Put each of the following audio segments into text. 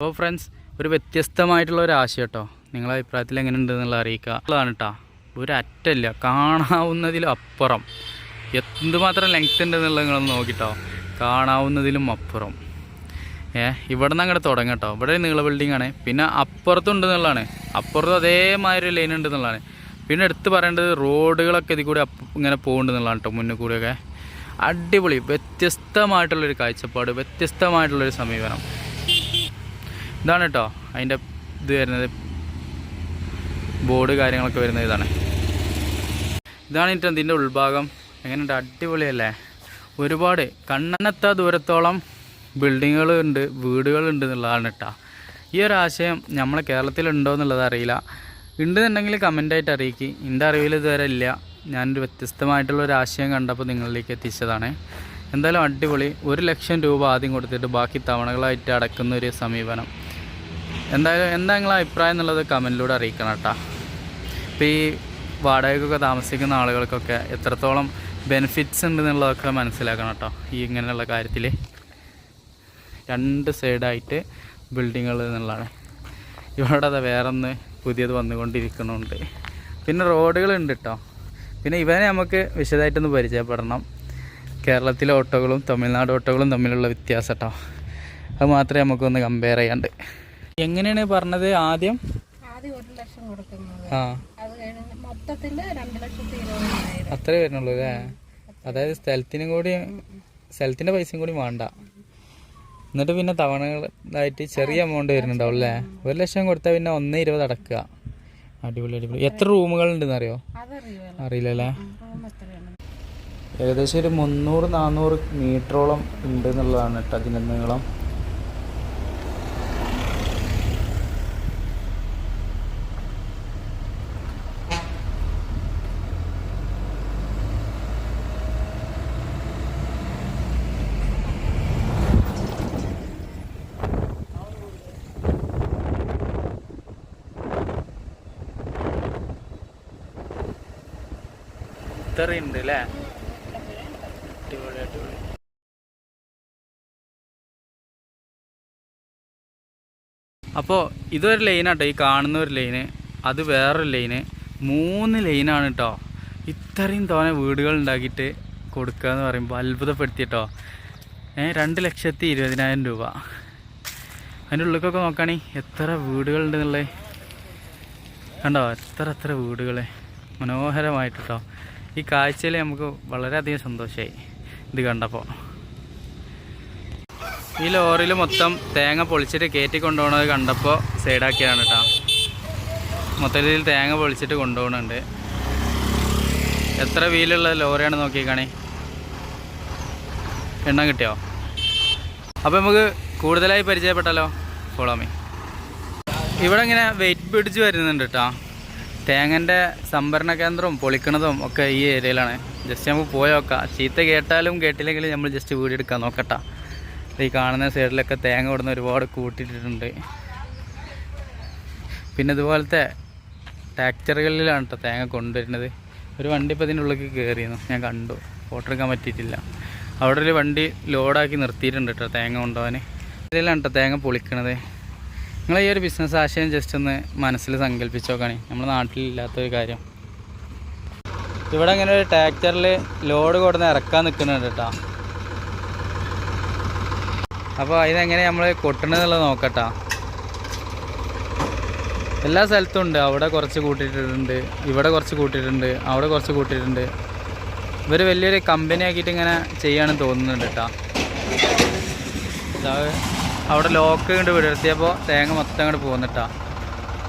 അപ്പോൾ ഫ്രണ്ട്സ് ഒരു വ്യത്യസ്തമായിട്ടുള്ള ഒരു ആശയം കേട്ടോ. നിങ്ങളെ അഭിപ്രായത്തിൽ എങ്ങനെ ഉണ്ടെന്നുള്ള അറിയിക്കുക ഉള്ളതാണ് കേട്ടോ ഒരു അറ്റല്ല കാണാവുന്നതിലും അപ്പുറം. എന്തുമാത്രം ലെങ്ത് ഉണ്ടെന്നുള്ളത് നിങ്ങളൊന്ന് നോക്കിട്ടോ. കാണാവുന്നതിലും അപ്പുറം. ഏ ഇവിടെ നിന്ന് അങ്ങോട്ട് തുടങ്ങാം കേട്ടോ ഇവിടെ നീള ബിൽഡിംഗ് ആണ്. പിന്നെ അപ്പുറത്തും ഉണ്ട് എന്നുള്ളതാണ് അപ്പുറത്തും അതേമാതിരി ലൈൻ ഉണ്ടെന്നുള്ളതാണ്. പിന്നെ എടുത്ത് പറയേണ്ടത് റോഡുകളൊക്കെ ഇതിൽ കൂടി ഇങ്ങനെ പോകുന്നുണ്ടെന്നുള്ളതാണ് കേട്ടോ മുന്നിൽ കൂടിയൊക്കെ. അടിപൊളി വ്യത്യസ്തമായിട്ടുള്ളൊരു കാഴ്ചപ്പാട് വ്യത്യസ്തമായിട്ടുള്ളൊരു സമീപനം. ഇതാണ് കേട്ടോ അതിന്റെ ഇത് വരുന്നത്. ബോർഡ് കാര്യങ്ങളൊക്കെ വരുന്നത് ഇതാണ്. ഇതാണ് എന്നിട്ട് ഇതിന്റെ ഉൾഭാഗം. എങ്ങനെയുണ്ട്? അടിപൊളിയല്ലേ? ഒരുപാട് കണ്ണെത്ത ദൂരത്തോളം ബിൽഡിങ്ങുകൾ ഉണ്ട് വീടുകളുണ്ട് എന്നുള്ളതാണ് കേട്ടോ ഈ ഒരു ആശയം നമ്മളെ കേരളത്തിലുണ്ടോ എന്നുള്ളത് അറിയില്ല. ഉണ്ടെന്നുണ്ടെങ്കിൽ കമന്റായിട്ട് അറിയിക്കി. എന്റെ അറിവിൽ ഇതുവരെ ഇല്ല. ഞാനൊരു വ്യത്യസ്തമായിട്ടുള്ള ഒരു ആശയം കണ്ടപ്പോൾ നിങ്ങളിലേക്ക് എത്തിച്ചതാണ്. എന്തായാലും അടിപൊളി. ഒരു ലക്ഷം രൂപ ആദ്യം കൊടുത്തിട്ട് ബാക്കി തവണകളായിട്ട് അടക്കുന്ന ഒരു സമീപനം. എന്തായാലും എന്താ നിങ്ങളെ അഭിപ്രായം എന്നുള്ളത് കമന്റിലൂടെ അറിയിക്കണം കേട്ടോ. ഇപ്പോൾ ഈ വാടകയ്ക്കൊക്കെ താമസിക്കുന്ന ആളുകൾക്കൊക്കെ എത്രത്തോളം ബെനിഫിറ്റ്സ് ഉണ്ട് എന്നുള്ളതൊക്കെ മനസ്സിലാക്കണം കേട്ടോ ഈ ഇങ്ങനെയുള്ള കാര്യത്തിൽ രണ്ട് സൈഡായിട്ട് ബിൽഡിങ്ങുകൾ എന്നുള്ളതാണ്. ഇവിടെ അത് വേറെ ഒന്ന് പുതിയത് വന്നുകൊണ്ടിരിക്കുന്നുണ്ട്. പിന്നെ റോഡുകളുണ്ട് കേട്ടോ. പിന്നെ ഇവനെ നമുക്ക് വിശദമായിട്ടൊന്ന് പരിചയപ്പെടണം. കേരളത്തിലെ ഓട്ടോകളും തമിഴ്നാട് ഓട്ടോകളും തമ്മിലുള്ള വ്യത്യാസം കേട്ടോ. അത് മാത്രമേ നമുക്കൊന്ന് കമ്പയർ ചെയ്യാണ്ട്. എങ്ങനെയാണ് പറഞ്ഞത് ആദ്യം? അത്രേ വരുന്നുള്ളൂ അല്ലേ? അതായത് സ്ഥലത്തിനും കൂടി സ്ഥലത്തിന്റെ പൈസയും കൂടി വേണ്ട. എന്നിട്ട് പിന്നെ തവണകളായിട്ട് ചെറിയ എമൗണ്ട് വരുന്നുണ്ടാവും അല്ലേ? ഒരു ലക്ഷം കൊടുത്താൽ പിന്നെ ഒന്ന് ഇരുപത് അടക്കുക. അടിപൊളി അടിപൊളി. എത്ര റൂമുകൾ ഉണ്ടെന്ന് അറിയോ? അറിയില്ല എത്രയാണ്? ഏകദേശം ഒരു മുന്നൂറ് നാന്നൂറ് മീറ്ററോളം ഉണ്ട് എന്നുള്ളതാണ് കേട്ടോ അതിന്റെ നീളം. ഇത്രയുണ്ട് അല്ലേ അടിപൊളി അടിപൊളി അപ്പോൾ ഇതൊരു ലൈനാട്ടോ ഈ കാണുന്ന ഒരു ലൈന് അത് വേറൊരു ലൈന് മൂന്ന് ലൈനാണ് കേട്ടോ ഇത്രയും തോനെ വീടുകൾ ഉണ്ടാക്കിയിട്ട് കൊടുക്കുക എന്ന് പറയുമ്പോൾ അത്ഭുതപ്പെടുത്തി കേട്ടോ ഏ രണ്ട് ലക്ഷത്തി ഇരുപതിനായിരം രൂപ. അതിന്റെ ഉള്ളിലേക്കൊക്കെ നോക്കുകയാണെങ്കിൽ എത്ര വീടുകളുണ്ടെന്നുള്ളത് കണ്ടോ എത്ര എത്ര വീടുകൾ മനോഹരമായിട്ട് കേട്ടോ ഈ കാഴ്ചയിൽ നമുക്ക് വളരെയധികം സന്തോഷമായി ഇത് കണ്ടപ്പോൾ ഈ ലോറിയിൽ മൊത്തം തേങ്ങ പൊളിച്ചിട്ട് കയറ്റി കൊണ്ടുപോകണത് കണ്ടപ്പോൾ സൈഡാക്കിയാണ് കേട്ടോ. മൊത്തത്തിൽ തേങ്ങ പൊളിച്ചിട്ട് കൊണ്ടുപോകുന്നുണ്ട് എത്ര വീലുള്ള ലോറിയാണ് നോക്കിയേക്കാണേ? എണ്ണം കിട്ടിയോ? അപ്പോൾ നമുക്ക് കൂടുതലായി പരിചയപ്പെട്ടല്ലോ. ഫോളോ മീ ഇവിടെ ഇങ്ങനെ വെയിറ്റ് പിടിച്ച് വരുന്നുണ്ട് കേട്ടോ. തേങ്ങന്റെ സംഭരണ കേന്ദ്രവും പൊളിക്കണതും ഒക്കെ ഈ ഏരിയയിലാണ്. ജസ്റ്റ് നമുക്ക് പോയി നോക്കാം. ചീത്ത കേട്ടാലും കേട്ടില്ലെങ്കിലും നമ്മൾ ജസ്റ്റ് വീട് എടുക്കാൻ നോക്കട്ടെ. ഈ കാണുന്ന സൈഡിലൊക്കെ തേങ്ങ ഇവിടുന്ന് ഒരുപാട് കൂട്ടിയിട്ടിട്ടുണ്ട്. പിന്നെ ഇതുപോലത്തെ ട്രാക്ടറുകളിലാണ് കേട്ടോ തേങ്ങ കൊണ്ടുവരുന്നത്. ഒരു വണ്ടി ഇപ്പോൾ ഇതിന്റെ ഉള്ളിലേക്ക് കയറിയിരുന്നു ഞാൻ കണ്ടു. ഫോട്ടോ എടുക്കാൻ പറ്റിയിട്ടില്ല. അവിടെ ഒരു വണ്ടി ലോഡാക്കി നിർത്തിയിട്ടുണ്ട് കേട്ടോ തേങ്ങ കൊണ്ടുപോകാൻ. ഇതിലാണ് കേട്ടോ തേങ്ങ പൊളിക്കണത്. നിങ്ങൾ ഈ ഒരു ബിസിനസ് ആശയം ജസ്റ്റ് ഒന്ന് മനസ്സിൽ സങ്കല്പിച്ച് നോക്കുകയാണെ നമ്മുടെ നാട്ടിലില്ലാത്തൊരു കാര്യം. ഇവിടെ ഇങ്ങനെ ഒരു ട്രാക്ടറിൽ ലോഡ് കൊടുന്ന് ഇറക്കാൻ നിൽക്കുന്നുണ്ട് കേട്ടോ അപ്പോൾ ഇതെങ്ങനെ നമ്മൾ കൊട്ടണമെന്നുള്ളത് നോക്കട്ടോ. എല്ലാ സ്ഥലത്തും ഉണ്ട്. അവിടെ കുറച്ച് കൂട്ടിയിട്ടുണ്ട്. ഇവിടെ കുറച്ച് കൂട്ടിയിട്ടുണ്ട്. അവിടെ കുറച്ച് കൂട്ടിയിട്ടുണ്ട്. ഇവർ വലിയൊരു കമ്പനി ആക്കിയിട്ട് ഇങ്ങനെ ചെയ്യാണെന്ന് തോന്നുന്നുണ്ട് കേട്ടോ അവിടെ ലോക്ക് കണ്ട് വിടർത്തിയപ്പോൾ തേങ്ങ മൊത്തം അങ്ങോട്ട് പോകുന്നിട്ടാണ്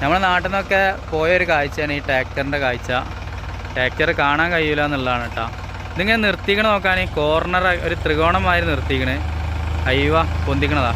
നമ്മുടെ നാട്ടിൽ നിന്നൊക്കെ പോയൊരു കാഴ്ചയാണ് ഈ ട്രാക്ടറിന്റെ കാഴ്ച. ട്രാക്ടർ കാണാൻ കഴിയില്ല എന്നുള്ളതാണ് കേട്ടോ ഇതിങ്ങനെ നിർത്തിക്കണ നോക്കാൻ ഈ കോർണർ ഒരു ത്രികോണമാതിരി നിർത്തിക്കണേ. അയ്യവ പൊന്തിക്കണതാ.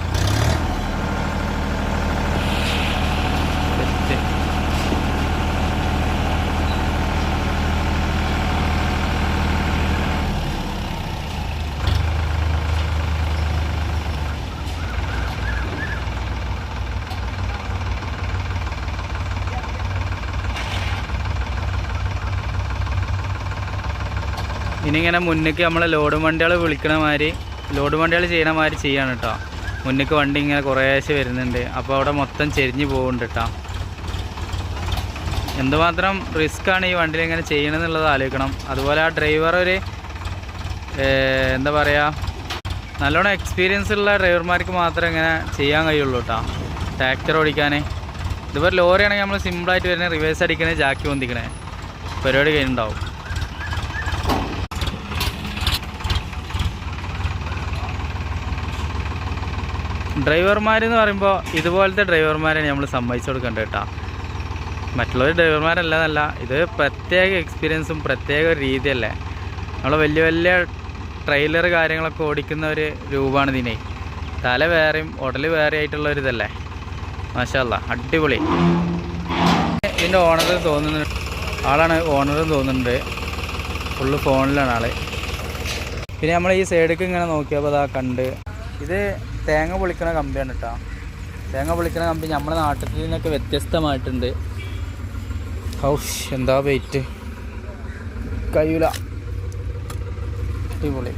ഇനി ഇങ്ങനെ മുന്നേക്ക് നമ്മൾ ലോഡ് വണ്ടികൾ വിളിക്കണ മാതിരി ലോഡ് വണ്ടികൾ ചെയ്യണ മാതിരി ചെയ്യാണ് കേട്ടോ മുന്നിക്ക് വണ്ടി ഇങ്ങനെ കുറേശ്ശെ വരുന്നുണ്ട്. അപ്പോൾ അവിടെ മൊത്തം ചെരിഞ്ഞ് പോകുന്നുണ്ട് കേട്ടോ എന്തുമാത്രം റിസ്ക് ആണ് ഈ വണ്ടിയിൽ ഇങ്ങനെ ചെയ്യണമെന്നുള്ളത് ആലോചിക്കണം. അതുപോലെ ആ ഡ്രൈവർ ഒരു എന്താ പറയുക നല്ലോണം എക്സ്പീരിയൻസ് ഉള്ള ഡ്രൈവർമാർക്ക് മാത്രമേ ഇങ്ങനെ ചെയ്യാൻ കഴിയുള്ളൂ കേട്ടോ ട്രാക്ടർ ഓടിക്കാൻ ഇതുപോലെ ലോറിയാണെങ്കിൽ നമ്മൾ സിമ്പിളായിട്ട് വരുന്നത് റിവേഴ്സ് അടിക്കണേ ജാക്കി പൊന്തിക്കണേ. പരിപാടി കഴിഞ്ഞിട്ടുണ്ടാവും. ഡ്രൈവർമാരെന്ന് പറയുമ്പോൾ ഇതുപോലത്തെ ഡ്രൈവർമാരെ നമ്മൾ സമ്മതിച്ചു കൊടുക്കേണ്ടത് കേട്ടോ. മറ്റുള്ളവർ ഡ്രൈവർമാരല്ല ഇത് പ്രത്യേക എക്സ്പീരിയൻസും പ്രത്യേക ഒരു രീതിയല്ലേ. നമ്മൾ വലിയ വലിയ ട്രെയിലർ കാര്യങ്ങളൊക്കെ ഓടിക്കുന്ന ഒരു രൂപമാണ് ഇതിനെ. തല വേറെയും ഉടൽ വേറെ ആയിട്ടുള്ള ഒരു ഇതല്ലേ. മാഷല്ല അടിപൊളി. ഇതിന്റെ ഓണർ തോന്നുന്നു ആളാണ് ഓണർ തോന്നുന്നുണ്ട്. ഫുള്ള് ഫോണിലാണ് ആൾ. പിന്നെ നമ്മൾ ഈ സൈഡിലേക്ക് ഇങ്ങനെ നോക്കിയപ്പോൾ അതാ കണ്ട്. ഇത് തേങ്ങ പൊളിക്കുന്ന കമ്പിയാണ് കേട്ടോ തേങ്ങ പൊളിക്കുന്ന കമ്പി നമ്മുടെ നാട്ടിൽ നിന്നൊക്കെ വ്യത്യസ്തമായിട്ടുണ്ട്. ഹൗഷ് എന്താ വെയിറ്റ് കഴിയൂല. അടിപൊളി.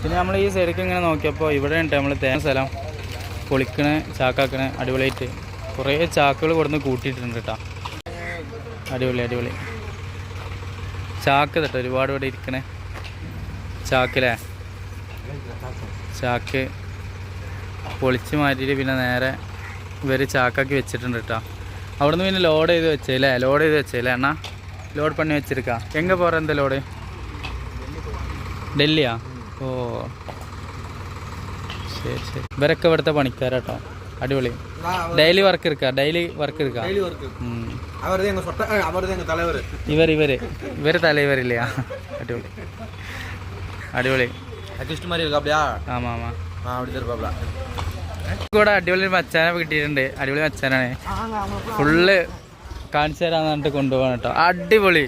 പിന്നെ നമ്മൾ ഈ സൈഡിലേക്ക് ഇങ്ങനെ നോക്കിയപ്പോൾ ഇവിടെ ഉണ്ട് നമ്മൾ തേങ്ങ സ്ഥലം പൊളിക്കണ ചാക്കാക്കണ അടിപൊളിയായിട്ട്. കുറേ ചാക്കുകൾ കൊടുന്ന് കൂട്ടിയിട്ടുണ്ട് കേട്ടോ അടിപൊളി അടിപൊളി. ചാക്ക് തട്ടോ ഒരുപാട് ഇവിടെ ഇരിക്കണേ. ചാക്കിലേ. ചാക്ക് പൊളിച്ച് മാറ്റിയിട്ട് പിന്നെ നേരെ ഇവർ ചാക്കാക്കി വെച്ചിട്ടുണ്ട് കേട്ടോ. അവിടെ നിന്ന് പിന്നെ ലോഡ് ചെയ്ത് വെച്ചേലേ ലോഡ് ചെയ്ത് വെച്ചേലേ അണ്ണാ ലോഡ് പണി വെച്ചിരിക്കാം. എങ്ങനെ പോരാ എന്താ ലോഡ് ഡൽഹിയാ? ഓ. ശരി ശരി. ഇവരൊക്കെ ഇവിടുത്തെ പണിക്കാരാട്ടോ അടിപൊളി. ഡെയിലി വർക്ക് ഇരിക്കാം? ഡെയിലി വർക്ക് ഇരിക്കാം? ഉം. அவர்தான் எங்க சொட்ட அவர்தான் எங்க தலைவர் ഇവർ ഇവര് ഇവര് തലവരില്ലേ അടിപൊളി അടിപൊളി அக்யூஸ்ட் மாதிரி இருக்கா அப்படியா ആമാ ആമാ ஆ அப்படி தான் இருப்பாப்ல കൂടെ അടിപൊളി മച്ചാനെ കിട്ടിയിട്ടുണ്ട് അടിപൊളി മച്ചാനാണ് ഫുള്ള് കാണിച്ചു തരാന്ന് പറഞ്ഞിട്ട് കൊണ്ടുപോകണം കേട്ടോ അടിപൊളി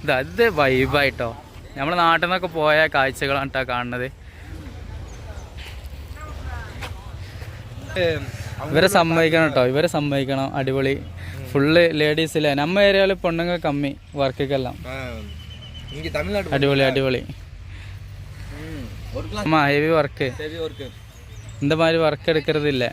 ഇതാ ഇത് വൈബായിട്ടോ നമ്മുടെ നാട്ടിൽ നിന്നൊക്കെ പോയ കാഴ്ചകളാണ് കേട്ടോ കാണുന്നത് ഇവരെ സമ്മതിക്കണം കേട്ടോ ഇവരെ സമ്മതിക്കണം അടിപൊളി ഫുള്ള് ലേഡീസിലെ നമ്മ ഏരിയയിൽ പെണ്ണുങ്ങൾ കമ്മി വർക്കൊക്കെല്ലാം ஆ, இங்க தமிழ்நாட்டு അടിപൊളി അടിപൊളി ம், ஒரு கிளாஸ் അമ്മ ഹെവി വർക്ക് ஹெவி ஒர்க்கு இந்த மாதிரி വർക്ക് എടുക്കരുതില്ല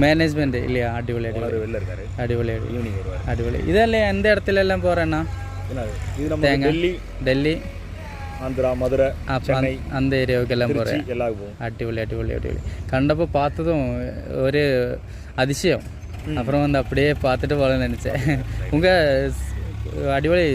മാനേജ്മെന്റ് ഇല്ല അടിപൊളി അടിപൊളി வெளில இருக்காரு അടിപൊളി അടിപൊളി ஈவினிங் வருவார் അടിപൊളി ഇതല്ലേ എന്ത് ഇടത്തിലെല്ലാം പോറേണ്ണ என்னது இது நம்ம தேங்காய். டெல்லி ഡൽഹി ஆந்திரா மதுரை சென்னை அந்த ஏரியாவுக்கு எல்லாம் போகிறேன் எல்லாம் போகும் அடிப்பொலி அடிப்பொலி அடிப்பொலி கண்டப்போ பார்த்ததும் ஒரு அதிசயம். அப்புறம் வந்து அப்படியே பார்த்துட்டு போகலாம்னு நினச்சேன். உங்கள் அடிப்பொலி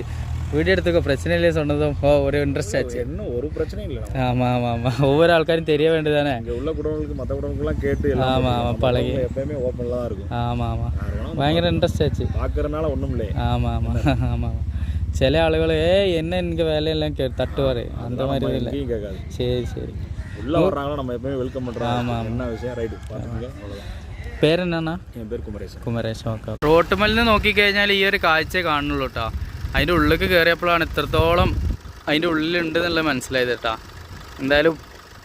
வீடு எடுத்துக்க பிரச்சனை பிரச்சனையிலே சொன்னதும் ஓ ஒரு இன்ட்ரெஸ்ட் ஆச்சு. இன்னும் ஒரு பிரச்சனையும் இல்லை ஆமாம் ஆமாம் ஆமாம் ஒவ்வொரு ஆൾക്കാരും தெரிய வேண்டியதானே இங்கே உள்ள குடவங்களுக்கு மற்ற குடவங்களுக்குலாம் கேட்டு ஆமாம் ஆமாம் பழகி. எப்பயுமே ஓப்பனில் தான் இருக்கும். ஆமாம் ஆமாம் பயங்கர இன்ட்ரெஸ்ட் ஆச்சு. பார்க்குறதுனால ஒன்றும் இல்லை ஆமாம் ஆமாம் ஆமாம் ஆமாம் சில ஆளுகள் ஏ என்ன இங்கே வேலையெல்லாம் கே தட்டுவார் அந்த மாதிரி இல்லை எங்கேயும் கேட்காது சரி சரி உள்ள வர்றாங்களோ நம்ம எப்பயுமே வெல்கம் பண்றோம் ஆமா, என்ன விஷயம் ரைட்டு பார்த்துங்க அவ்வளோதான் പേരെന്നാ என் பேர் குமரேசன் കുമരേശം ഒക്കെ റോട്ടുമലിൽ നിന്ന് നോക്കിക്കഴിഞ്ഞാൽ ഈ ഒരു കാഴ്ച കാണുള്ളൂ കേട്ടോ അതിൻ്റെ ഉള്ളിലേക്ക് കയറിയപ്പോഴാണ് ഇത്രത്തോളം അതിൻ്റെ ഉള്ളിലുണ്ട് എന്നുള്ളത് മനസ്സിലായത് കേട്ടോ എന്തായാലും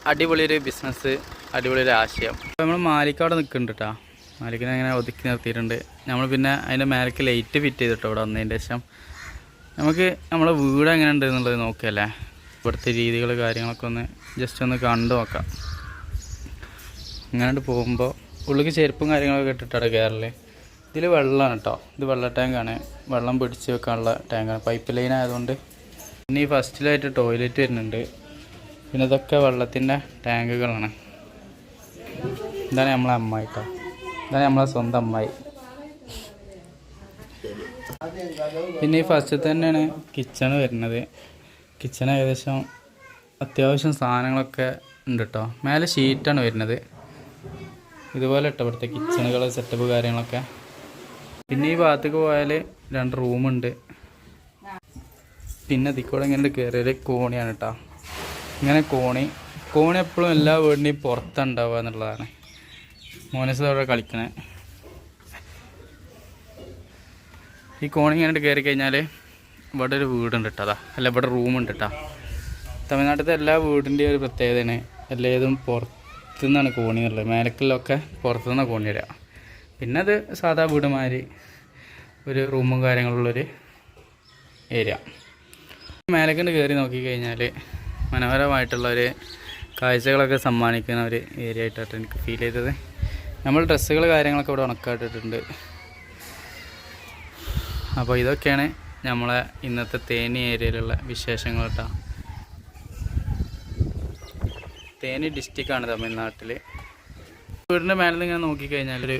അടിപൊളി ഒരു ബിസിനസ് അടിപൊളി ഒരു ആശയം അപ്പോൾ നമ്മൾ മാലിക്കവിടെ നിൽക്കുന്നുണ്ട് കേട്ടോ മാലിക്കിനെ അങ്ങനെ ഒതുക്കി നിർത്തിയിട്ടുണ്ട് നമ്മൾ പിന്നെ അതിൻ്റെ മേലേക്ക് ലൈറ്റ് ഫിറ്റ് ചെയ്തിട്ടോ ഇവിടെ വന്നതിൻ്റെ ശേഷം നമുക്ക് നമ്മളെ വീട് എങ്ങനെ ഉണ്ട് എന്നുള്ളത് നോക്കിയല്ലേ? ഇവിടുത്തെ രീതികൾ കാര്യങ്ങളൊക്കെ ഒന്ന് ജസ്റ്റ് ഒന്ന് കണ്ടു നോക്കാം. ഇങ്ങനെ പോകുമ്പോൾ ഉള്ളിക്ക് ചെരുപ്പും കാര്യങ്ങളൊക്കെ ഇട്ടിട്ടാണ് കയറൽ ഇതിൽ വെള്ളമാണ് കേട്ടോ ഇത് വെള്ള ടാങ്കാണ്. വെള്ളം പിടിച്ച് വെക്കാനുള്ള ടാങ്കാണ്. പൈപ്പ് ലൈൻ ആയതുകൊണ്ട് പിന്നെ ഈ ഫസ്റ്റിലായിട്ട് ടോയ്ലറ്റ് വരുന്നുണ്ട്. പിന്നെ ഇതൊക്കെ വെള്ളത്തിന്റെ ടാങ്കുകളാണ്. ഇതാണ് നമ്മളെ അമ്മായി കേട്ടോ ഇതാണ് നമ്മളെ സ്വന്തം അമ്മായി. പിന്നെ ഈ ഫസ്റ്റ് തന്നെയാണ് കിച്ചൺ വരുന്നത്. കിച്ചൺ ഏകദേശം അത്യാവശ്യം സാധനങ്ങളൊക്കെ ഉണ്ട് കേട്ടോ മേലെ ഷീറ്റാണ് വരുന്നത്. ഇതുപോലെ കേട്ടോ ഇവിടുത്തെ കിച്ചണുകൾ സെറ്റപ്പ് കാര്യങ്ങളൊക്കെ. പിന്നെ ഈ ഭാഗത്തേക്ക് പോയാൽ രണ്ട് റൂമുണ്ട് പിന്നെ അതിക്കൂടെ ഇങ്ങനെ കയറിയൊരു കോണിയാണ് കേട്ടോ ഇങ്ങനെ കോണി. കോണി എപ്പോഴും എല്ലാ വീടിന്റെയും പുറത്തുണ്ടാവുക എന്നുള്ളതാണ്. മോനസ് അവിടെ കളിക്കണേ. ഈ കോണിങ്ങനായിട്ട് കയറി കഴിഞ്ഞാൽ ഇവിടെ ഒരു വീടുണ്ട് കേട്ടോ അതാ അല്ല ഇവിടെ റൂമുണ്ട് കേട്ടോ തമിഴ്നാട്ടിലത്തെ എല്ലാ വീടിന്റെയും ഒരു പ്രത്യേകതയാണ് എല്ലാതും പുറത്തു നിന്നാണ് കോണി മേലക്കലൊക്കെ പുറത്തു നിന്നാണ് കോണി വരിക പിന്നെ അത് സാധാ വീടുമാതിരി ഒരു റൂമും കാര്യങ്ങളുള്ളൊരു ഏരിയ മേലക്കണ്ട് കയറി നോക്കിക്കഴിഞ്ഞാൽ മനോഹരമായിട്ടുള്ള ഒരു കാഴ്ചകളൊക്കെ സമ്മാനിക്കുന്ന ഒരു ഏരിയ ആയിട്ടാണ് എനിക്ക് ഫീൽ ചെയ്തത്. നമ്മൾ ഡ്രസ്സുകൾ കാര്യങ്ങളൊക്കെ ഇവിടെ ഉണക്കാട്ടിട്ടുണ്ട്. അപ്പോൾ ഇതൊക്കെയാണ് നമ്മളെ ഇന്നത്തെ തേനി ഏരിയയിലുള്ള വിശേഷങ്ങൾ കേട്ടോ. തേനി ഡിസ്ട്രിക്റ്റാണ് തമിഴ്നാട്ടിൽ വീടിന്റെ മേലെ നിന്ന് ഇങ്ങനെ നോക്കിക്കഴിഞ്ഞാൽ ഒരു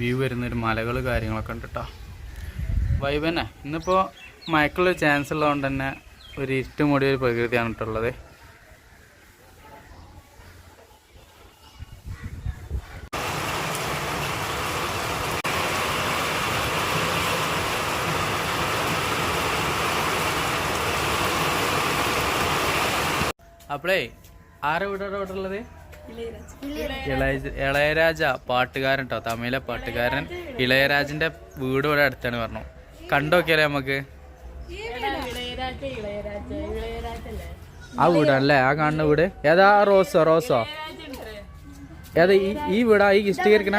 വ്യൂ വരുന്ന ഒരു മലകൾ കാര്യങ്ങളൊക്കെ ഉണ്ട് കേട്ടോ. വൈബന്നെ ഇന്നിപ്പോൾ മയക്കുള്ളൊരു ചാൻസ് ഉള്ളതുകൊണ്ട് തന്നെ ഒരു ഇരുട്ട് മൂടിയ ഒരു പ്രകൃതിയാണ് കേട്ടുള്ളത് അപ്പോളേ ആരെ ഉള്ളത്? ഇളയ ഇളയരാജ പാട്ടുകാരൻ കേട്ടോ തമിഴിലെ പാട്ടുകാരൻ. ഇളയരാജന്റെ വീട് ഇവിടെ അടുത്താണ് പറഞ്ഞു. കണ്ടോക്കിയാലേ നമുക്ക്. ആ വീടാണല്ലേ? ആ കാണുന്ന വീട്. ഏതാ റോസോ റോസോ? ഏതാ ഈ ഈ വീടാ ഈ ഇഷ്ടീകരിക്കണ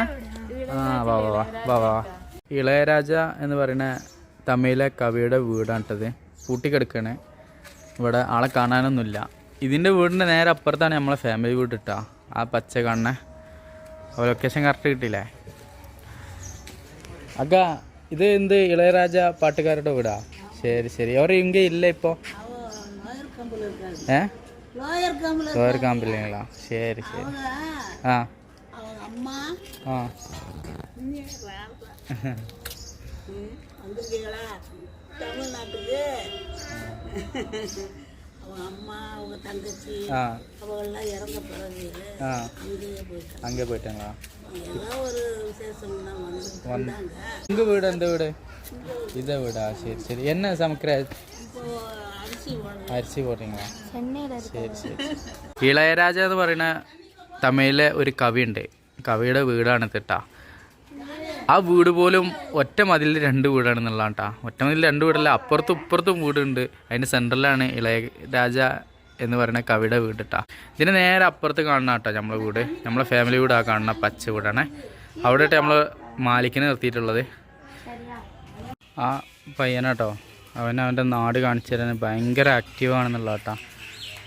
ആ വാ വാ വാ വാ ഇളയരാജ എന്ന് പറയുന്ന തമിഴിലെ കവിയുടെ വീടാണ് കേട്ടത് പൂട്ടിക്കിടക്കണേ. ഇവിടെ ആളെ കാണാനൊന്നുമില്ല. ഇതിൻ്റെ വീടിൻ്റെ നേരെ അപ്പുറത്താണ് നമ്മളെ ഫാമിലി വീട് കിട്ടുക ആ പച്ച കണ്ണ ലൊക്കേഷൻ കറക്റ്റ് കിട്ടിയില്ലേ അക്ക ഇത് എന്ത് ഇളയരാജ പാട്ടുകാരുടെ വീടാ ശരി ശരി അവർ ഇങ്ക ഇല്ല ഇപ്പോൾ ഏ ലോയർ കാമ്പില്ലേങ്ങളാ ശരി ശരി ആ ആ தமிழ்நாட்டுக்கு அவங்க அம்மா அவங்க தங்கச்சி ஆ. அவங்கெல்லாம் இறந்த பிறகு அங்கேயே போயிட்டாங்க. அங்கே போயிட்டாங்களா? ஏதோ ஒரு விசேஷம்னா வந்து வந்தாங்க வீடு அந்த வீடு? இதை வீடா. சரி சரி. என்ன சமைக்கிற? அரிசி போடணும். അരിച്ച് പോട്ടിങ്ങളാ ശരി ശരി ഇളയരാജ എന്ന് പറയുന്ന തമിഴിലെ ഒരു കവിയുണ്ട്. കവിയുടെ വീടാണ് തിട്ട ആ വീട് പോലും ഒറ്റ മതിലിൽ രണ്ട് വീടാണ് കേട്ടോ ഒറ്റ മതിലിൽ രണ്ട് വീടല്ല അപ്പുറത്തും ഇപ്പുറത്തും വീടുണ്ട്. അതിന്റെ സെന്ററിലാണ് ഇളയരാജ എന്ന് പറയുന്ന കവിയുടെ വീട് കേട്ടോ ഇതിന് നേരെ അപ്പുറത്ത് കാണുന്ന കേട്ടോ നമ്മളെ വീട്. നമ്മളെ ഫാമിലി വീടാ കാണുന്ന പച്ച വീടാണ്. അവിടെ നമ്മൾ മാലിക്കിനെ നിർത്തിയിട്ടുള്ളത്. ആ പയ്യനാട്ടോ. അവൻ അവന്റെ നാട് കാണിച്ചു തരാൻ ഭയങ്കര ആക്റ്റീവാണെന്നുള്ള കേട്ടോ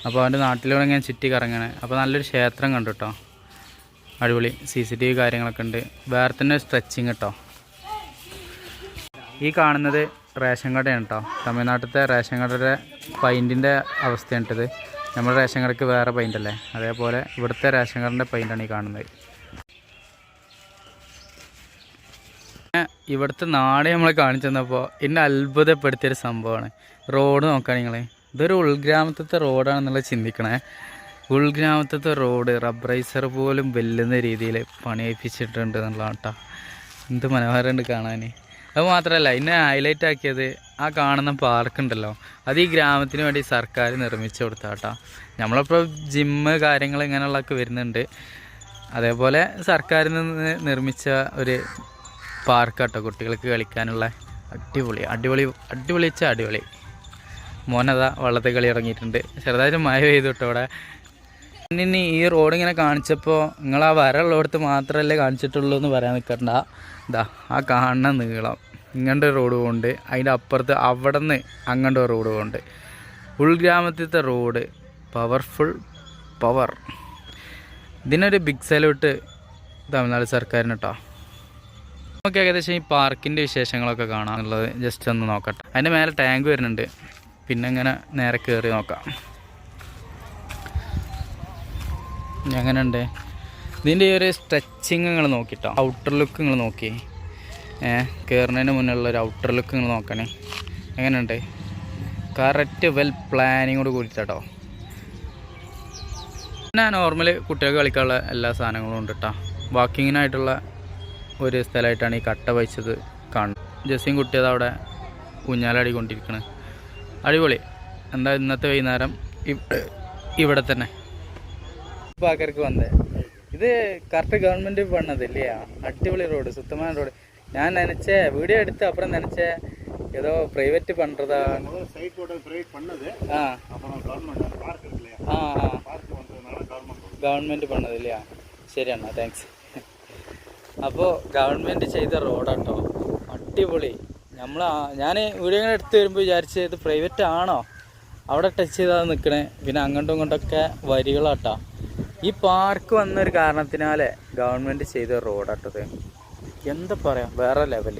അപ്പോൾ അവന്റെ നാട്ടിലൂടെ ഇങ്ങനെ ചുറ്റി കറങ്ങണേ അപ്പോൾ നല്ലൊരു ക്ഷേത്രം കണ്ടു കേട്ടോ അടിപൊളി സി സി ടി വി കാര്യങ്ങളൊക്കെ ഉണ്ട്. വേറെ തന്നെ സ്ട്രെച്ചിങ് കേട്ടോ. ഈ കാണുന്നത് റേഷൻ കടയാണ് കേട്ടോ. തമിഴ്നാട്ടിലത്തെ റേഷൻ കടയുടെ പൈന്റിന്റെ അവസ്ഥയാണിട്ടത് നമ്മുടെ റേഷൻ കടയ്ക്ക് വേറെ പെയിന്റ് അല്ലേ? അതേപോലെ ഇവിടുത്തെ റേഷൻ കടന്റെ പെയിന്റാണ് ഈ കാണുന്നത്. ഇവിടുത്തെ നാട് നമ്മളെ കാണിച്ചു തന്നപ്പോൾ എന്നെ അത്ഭുതപ്പെടുത്തിയൊരു സംഭവമാണ്. റോഡ് നോക്കുകയാണെങ്കിൽ ഇതൊരു ഉൾഗ്രാമത്തിലത്തെ റോഡാണെന്നുള്ളത് ചിന്തിക്കണേ. ഉൾഗ്രാമത്തിലത്തെ റോഡ് റബ്ബറൈസർ പോലും വെല്ലുന്ന രീതിയിൽ പണിയിപ്പിച്ചിട്ടുണ്ട് എന്നുള്ളതാണ് കേട്ടോ എന്ത് മനോഹരമുണ്ട് കാണാൻ. അത് മാത്രമല്ല ഇന്നെ ഹൈലൈറ്റ് ആക്കിയത് ആ കാണുന്ന പാർക്ക് ഉണ്ടല്ലോ. അത് ഈ ഗ്രാമത്തിന് വേണ്ടി സർക്കാർ നിർമ്മിച്ചു കൊടുത്താ കേട്ടോ നമ്മളിപ്പോൾ ജിമ്മ് കാര്യങ്ങൾ ഇങ്ങനെയുള്ളതൊക്കെ വരുന്നുണ്ട്. അതേപോലെ സർക്കാരിൽ നിന്ന് നിർമ്മിച്ച ഒരു പാർക്ക് കേട്ടോ കുട്ടികൾക്ക് കളിക്കാനുള്ള അടിപൊളി അടിപൊളി അടിപൊളിച്ച അടിപൊളി. മോനതാ വള്ളത്തിൽ കളി ഇറങ്ങിയിട്ടുണ്ട്. ചെറുതായിട്ട് മഴ പെയ്തു കേട്ടോ അവിടെ ഇനി ഈ റോഡ് ഇങ്ങനെ കാണിച്ചപ്പോൾ നിങ്ങൾ ആ വരമുള്ളിടത്ത് മാത്രമല്ലേ കാണിച്ചിട്ടുള്ളൂ എന്ന് പറയാൻ നിൽക്കണ്ട ഇതാ ആ കാണുന്ന നീളം. ഇങ്ങോട്ട് റോഡ് പോകുന്നുണ്ട് അതിന്റെ അപ്പുറത്ത് അവിടെ നിന്ന് അങ്ങോട്ട് റോഡ് പോകുന്നുണ്ട് ഉൾഗ്രാമത്തിലത്തെ റോഡ്. Powerful power. ഇതിനൊരു ബിഗ് സല്യൂട്ട് തമിഴ്നാട് സർക്കാരിന് കേട്ടോ നമുക്ക് ഏകദേശം ഈ പാർക്കിന്റെ വിശേഷങ്ങളൊക്കെ കാണാനുള്ളത്. ജസ്റ്റ് ഒന്ന് നോക്കട്ടെ. അതിന്റെ മേലെ ടാങ്ക് വരുന്നുണ്ട്. പിന്നെ ഇങ്ങനെ നേരെ കയറി നോക്കാം. എങ്ങനെയുണ്ട്? ഇതിന്റെ ഈ ഒരു സ്ട്രെച്ചിങ് നിങ്ങൾ നോക്കിട്ടോ. ഔട്ടർ ലുക്ക് നിങ്ങൾ നോക്കി. കയറുന്നതിന് മുന്നുള്ള ഒരു ഔട്ടർ ലുക്ക് നിങ്ങൾ നോക്കണേ. എങ്ങനെയുണ്ട്? കറക്റ്റ് വെൽ പ്ലാനിങ്ങോട് കൂടിയിട്ടോ പിന്നെ നോർമൽ കുട്ടികൾക്ക് കളിക്കാനുള്ള എല്ലാ സാധനങ്ങളും ഉണ്ട് കേട്ടോ വാക്കിങ്ങിനായിട്ടുള്ള ഒരു സ്ഥലമായിട്ടാണ് ഈ കട്ട വഹിച്ചത് കാണുന്നത് ജസ്സിയും കുട്ടിയത് അവിടെ ഊഞ്ഞാലാടിക്കൊണ്ടിരിക്കുന്നത് അടിപൊളി. എന്താ ഇന്നത്തെ വൈകുന്നേരം? ഇവ്- ഇവിടെ തന്നെ. പാക്കർക്ക് വന്നേ ഇത് കറക്റ്റ് ഗവൺമെന്റ് പണത് இல்லையா அடிப்பொலி ரோடு சுத்தமான ரோடு நான் நினைச்சேன் வீடியோ எடுத்து அப்புறம் நினைச்சேன் ஏதோ பிரைவேட் பண்றதா சைட்டோட பிரைவேட் பண்ணது ஆ அப்புறம் கவர்மெண்ட் பார்க் இருக்கு இல்லையா ஆ ஆ பார்க் வந்ததுனால கவர்மெண்ட் ഗവൺമെൻറ് പണത് ഇല്ലയാ ശരി അണ്ണാ താങ്ക്സ് അപ്പോൾ ഗവൺമെൻറ് ചെയ്ത റോഡാട്ടോ അടിപൊളി നമ്മൾ ഞാൻ വീഡിയോ ഇങ്ങനെ എടുത്ത് വരുമ്പോൾ വിചാരിച്ച് ഇത് പ്രൈവറ്റ് ആണോ അവിടെ ടച്ച് ചെയ്താൽ നിൽക്കണേ പിന്നെ അങ്ങോട്ടും ഇങ്ങോട്ടൊക്കെ വരികളാട്ടാ ഈ പാർക്ക് വന്നൊരു കാരണത്തിനാലേ ഗവൺമെന്റ് ചെയ്ത റോഡാട്ടത് എന്താ പറയാ? വേറെ ലെവൽ